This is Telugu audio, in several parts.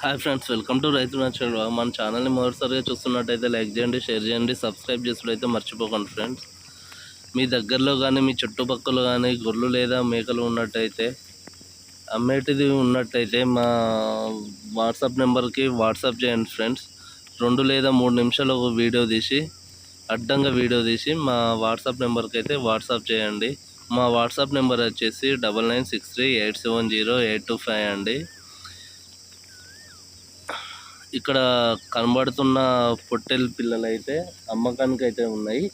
హాయ్ ఫ్రెండ్స్ వెల్కమ్ టు రైతు నచ్చిన మన ఛానల్ని మొదటిసారిగా చూస్తున్నట్టయితే లైక్ చేయండి షేర్ చేయండి సబ్స్క్రైబ్ చేసుడైతే మర్చిపోకండి ఫ్రెండ్స్ మీ దగ్గరలో కానీ మీ చుట్టుపక్కల కానీ గొర్రెలు లేదా మేకలు ఉన్నట్టయితే అమ్మేటిది ఉన్నట్టయితే మా వాట్సాప్ నెంబర్కి వాట్సాప్ చేయండి ఫ్రెండ్స్ రెండు లేదా మూడు నిమిషాలు ఒక వీడియో తీసి అడ్డంగా వీడియో తీసి మా వాట్సాప్ నెంబర్కి అయితే వాట్సాప్ చేయండి. మా వాట్సాప్ నెంబర్ వచ్చేసి double nine six three eight seven zero eight two five అండి. ఇక్కడ కనబడుతున్న పొట్టేలు పిల్లలు అయితే అమ్మకానికి అయితే ఉన్నాయి.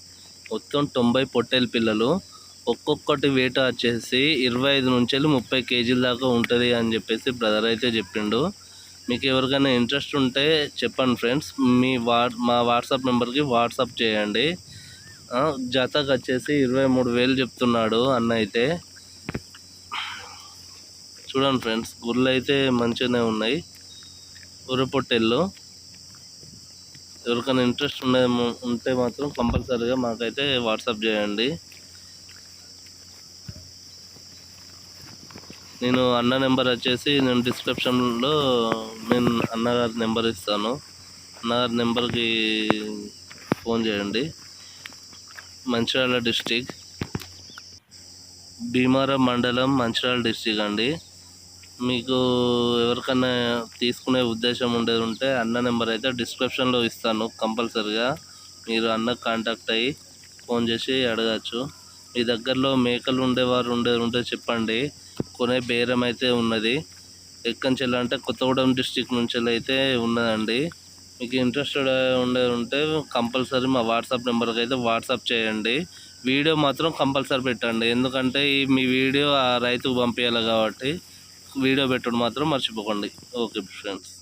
మొత్తం తొంభై పొట్టేలు పిల్లలు. ఒక్కొక్కటి వేట వచ్చేసి ఇరవై ఐదు నుంచి ముప్పై కేజీల దాకా ఉంటుంది అని చెప్పేసి బ్రదర్ అయితే చెప్పిండు. మీకు ఎవరికైనా ఇంట్రెస్ట్ ఉంటే చెప్పండి ఫ్రెండ్స్. మీ వా మా వాట్సాప్ నెంబర్కి వాట్సాప్ చేయండి. ఆ, జతకు వచ్చేసి ఇరవై మూడు వేలు చెప్తున్నాడు అన్న అయితే. చూడండి ఫ్రెండ్స్ గుళ్ళు అయితే మంచిగానే ఉన్నాయి. ఉర్ర ఎవరికైనా ఇంట్రెస్ట్ ఉండే ఉంటే మాత్రం కంపల్సరీగా మాకైతే వాట్సాప్ చేయండి. నేను అన్న నెంబర్ వచ్చేసి నేను డిస్క్రిప్షన్లో నేను అన్నగారి నెంబర్ ఇస్తాను. అన్నగారి నెంబర్కి ఫోన్ చేయండి. మంచిర్యాల డిస్టిక్ భీమారం మండలం మంచిర్యాల డిస్టిక్ అండి. మీకు ఎవరికైనా తీసుకునే ఉద్దేశం ఉండేది ఉంటే అన్న నెంబర్ అయితే డిస్క్రిప్షన్లో ఇస్తాను కంపల్సరిగా. మీరు అన్న కాంటాక్ట్ అయ్యి ఫోన్ చేసి అడగచ్చు. మీ దగ్గరలో మేకలు ఉండేవారు ఉండేది ఉంటే చెప్పండి. కొనే బేరం అయితే ఉన్నది. ఎక్కంచెల్ అంటే కొత్తగూడెం డిస్టిక్ నుంచి అయితే ఉన్నదండి. మీకు ఇంట్రెస్టెడ్ ఉండే ఉంటే కంపల్సరీ మా వాట్సాప్ నెంబర్కి అయితే వాట్సాప్ చేయండి. వీడియో మాత్రం కంపల్సరీ పెట్టండి. ఎందుకంటే ఈ మీ వీడియో ఆ రైతుకు పంపించాలి కాబట్టి వీడియో పెట్టడం మాత్రం మర్చిపోకండి. Okay friends.